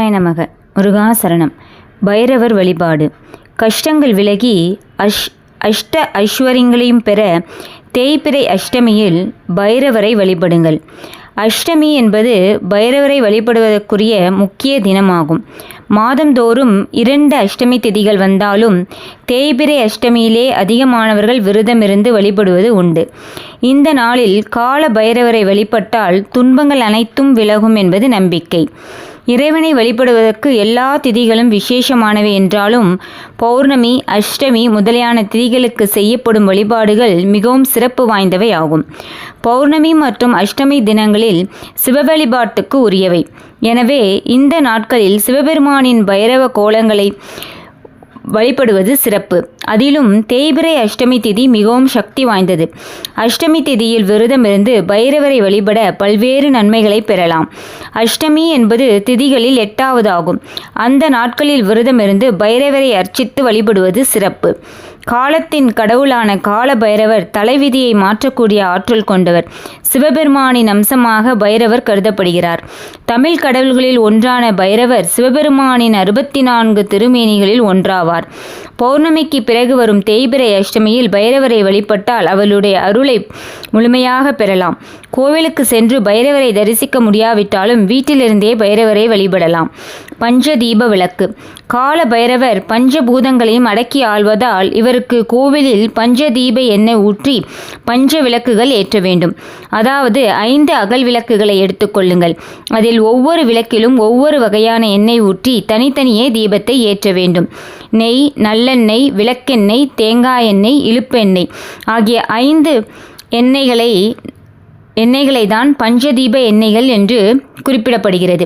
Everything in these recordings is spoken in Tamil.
நமக முருகாசரணம் பைரவர் வழிபாடு. கஷ்டங்கள் விலகி அஷ் அஷ்ட ஐஸ்வர்யங்களையும் பெற தேய்பிறை அஷ்டமியில் பைரவரை வழிபடுங்கள். அஷ்டமி என்பது பைரவரை வழிபடுவதற்குரிய முக்கிய தினமாகும். மாதந்தோறும் இரண்டு அஷ்டமி திதிகள் வந்தாலும் தேய்பிறை அஷ்டமியிலே அதிகமானவர்கள் விரதமிருந்து வழிபடுவது உண்டு. இந்த நாளில் கால பைரவரை வழிபட்டால் துன்பங்கள் அனைத்தும் விலகும் என்பது நம்பிக்கை. இறைவனை வழிபடுவதற்கு எல்லா திதிகளும் விசேஷமானவை என்றாலும் பௌர்ணமி அஷ்டமி முதலியான திதிகளுக்கு செய்யப்படும் வழிபாடுகள் மிகவும் சிறப்பு வாய்ந்தவை ஆகும். பௌர்ணமி மற்றும் அஷ்டமி தினங்களில் சிவ வழிபாட்டுக்கு உரியவை. எனவே இந்த நாட்களில் சிவபெருமானின் பைரவ கோலங்களை வழிபடுவது சிறப்பு. அதிலும் தேய்பிரை அஷ்டமி திதி மிகவும் சக்தி வாய்ந்தது. அஷ்டமி திதியில் விரதமிருந்து பைரவரை வழிபட பல்வேறு நன்மைகளை பெறலாம். அஷ்டமி என்பது திதிகளில் எட்டாவது ஆகும் அந்த நாட்களில் விரதமிருந்து பைரவரை அர்ச்சித்து வழிபடுவது சிறப்பு. காலத்தின் கடவுளான கால பைரவர் தலைவிதியை மாற்றக்கூடிய ஆற்றல் கொண்டவர். சிவபெருமானின் அம்சமாக பைரவர் கருதப்படுகிறார். தமிழ் கடவுள்களில் ஒன்றான பைரவர் சிவபெருமானின் அறுபத்தி நான்கு திருமேனிகளில் ஒன்றாவார். பௌர்ணமிக்கு பிறகு வரும் தேய்பிரை அஷ்டமியில் பைரவரை வழிபட்டால் அவளுடைய அருளை முழுமையாக பெறலாம். கோவிலுக்கு சென்று பைரவரை தரிசிக்க முடியாவிட்டாலும் வீட்டிலிருந்தே பைரவரை வழிபடலாம். பஞ்சதீப விளக்கு கால பைரவர் பஞ்சபூதங்களையும் அடக்கி ஆள்வதால் இவருக்கு கோவிலில் பஞ்சதீப எண்ணெய் ஊற்றி பஞ்ச விளக்குகள் ஏற்ற வேண்டும். அதாவது ஐந்து அகல் விளக்குகளை எடுத்துக்கொள்ளுங்கள் அதில் ஒவ்வொரு விளக்கிலும் ஒவ்வொரு வகையான எண்ணெய் ஊற்றி தனித்தனியே தீபத்தை ஏற்ற வேண்டும். நெய் நல்லெண்ணெய் விளக்கெண்ணெய் தேங்காய் எண்ணெய் இழுப்பெண்ணெய் ஆகிய ஐந்து எண்ணெய்களை எண்ணெய்களை தான் பஞ்சதீப எண்ணெய்கள் என்று குறிப்பிடப்படுகிறது.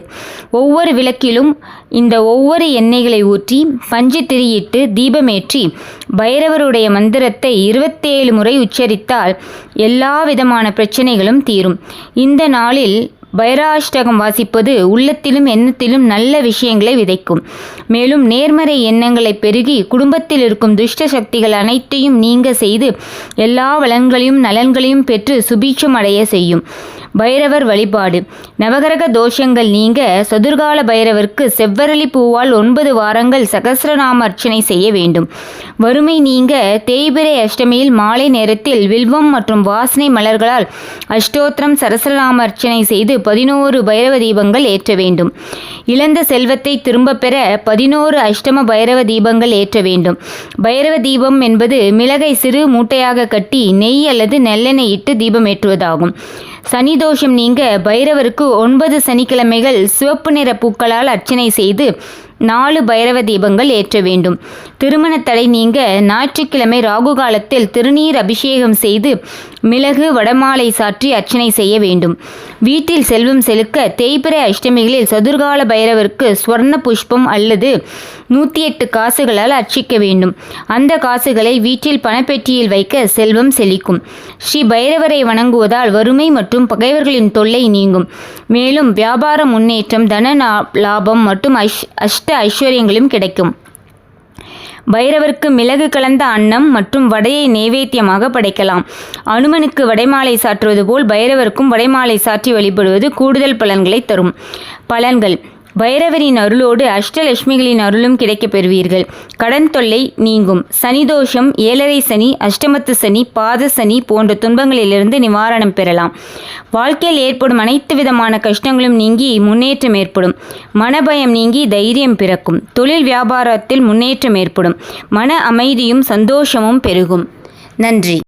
ஒவ்வொரு விளக்கிலும் இந்த ஒவ்வொரு எண்ணெய்களை ஊற்றி பஞ்சு திரியிட்டு தீபமேற்றி பைரவருடைய மந்திரத்தை இருபத்தேழு முறை உச்சரித்தால் எல்லா விதமான பிரச்சனைகளும் தீரும். இந்த நாளில் பைராஷ்டகம் வாசிப்பது உள்ளத்திலும் எண்ணத்திலும் நல்ல விஷயங்களை விதைக்கும். மேலும் நேர்மறை எண்ணங்களை பெருகி குடும்பத்தில் இருக்கும் துஷ்ட சக்திகள் அனைத்தையும் நீங்க செய்து எல்லா வளங்களையும் நலன்களையும் பெற்று சுபீட்சம் அடைய செய்யும். பைரவர் வழிபாடு. நவகரக தோஷங்கள் நீங்க சதுர்கால பைரவருக்கு செவ்வரளி பூவால் ஒன்பது வாரங்கள் சகசிரநாம அர்ச்சனை செய்ய வேண்டும். வறுமை நீங்க தேய்பிரை அஷ்டமியில் மாலை நேரத்தில் வில்வம் மற்றும் வாசனை மலர்களால் அஷ்டோத்திரம் சரசரநாம அர்ச்சனை செய்து பதினோரு பைரவ தீபங்கள் ஏற்ற வேண்டும். இழந்த செல்வத்தை திரும்ப பெற பதினோரு அஷ்டம பைரவ தீபங்கள் ஏற்ற வேண்டும். பைரவ தீபம் என்பது மிளகை சிறு மூட்டையாக கட்டி நெய் அல்லது நெல்லெண்ணெய் இட்டு தீபம் ஏற்றுவதாகும். சனி தோஷம் நீங்க பைரவருக்கு ஒன்பது சனிக்கிழமைகள் சிவப்பு நிற பூக்களால் அர்ச்சனை செய்து நாலு பைரவ தீபங்கள் ஏற்ற வேண்டும். திருமண தடை நீங்க ஞாயிற்றுக்கிழமை ராகு காலத்தில் திருநீர் அபிஷேகம் செய்து மிளகு வடமாலை சாற்றி அர்ச்சனை செய்ய வேண்டும். வீட்டில் செல்வம் செலுக்க தேய்பிறை அஷ்டமிகளில் சதுர்கால பைரவருக்கு ஸ்வர்ண புஷ்பம் அல்லது நூற்றி எட்டு காசுகளால் அர்ச்சிக்க வேண்டும். அந்த காசுகளை வீட்டில் பணப்பெட்டியில் வைக்க செல்வம் செழிக்கும். ஸ்ரீ பைரவரை வணங்குவதால் வறுமை மற்றும் பகைவர்களின் தொல்லை நீங்கும். மேலும் வியாபார முன்னேற்றம் தன லாபம் மற்றும் ஐஷ் அஷ்ட ஐஸ்வர்யங்களும் கிடைக்கும். பைரவருக்கு மிளகு கலந்த அன்னம் மற்றும் வடையை நைவேத்தியமாக படைக்கலாம். அனுமனுக்கு வடைமாலை சாற்றுவது போல் பைரவருக்கும் வடைமாலை சாற்றி வழிபடுவது கூடுதல் பலன்களை தரும். பலன்கள் பைரவரின் அருளோடு அஷ்டலட்சுமிகளின் அருளும் கிடைக்கப் பெறுவீர்கள். கடன் தொல்லை நீங்கும். சனி தோஷம் ஏழரை சனி அஷ்டமத்து சனி பாத சனி போன்ற துன்பங்களிலிருந்து நிவாரணம் பெறலாம். வாழ்க்கையில் ஏற்படும் அனைத்து விதமான கஷ்டங்களும் நீங்கி முன்னேற்றம் ஏற்படும். மனபயம் நீங்கி தைரியம் பிறக்கும். தொழில் வியாபாரத்தில் முன்னேற்றம் ஏற்படும். மன அமைதியும் சந்தோஷமும் பெருகும். நன்றி.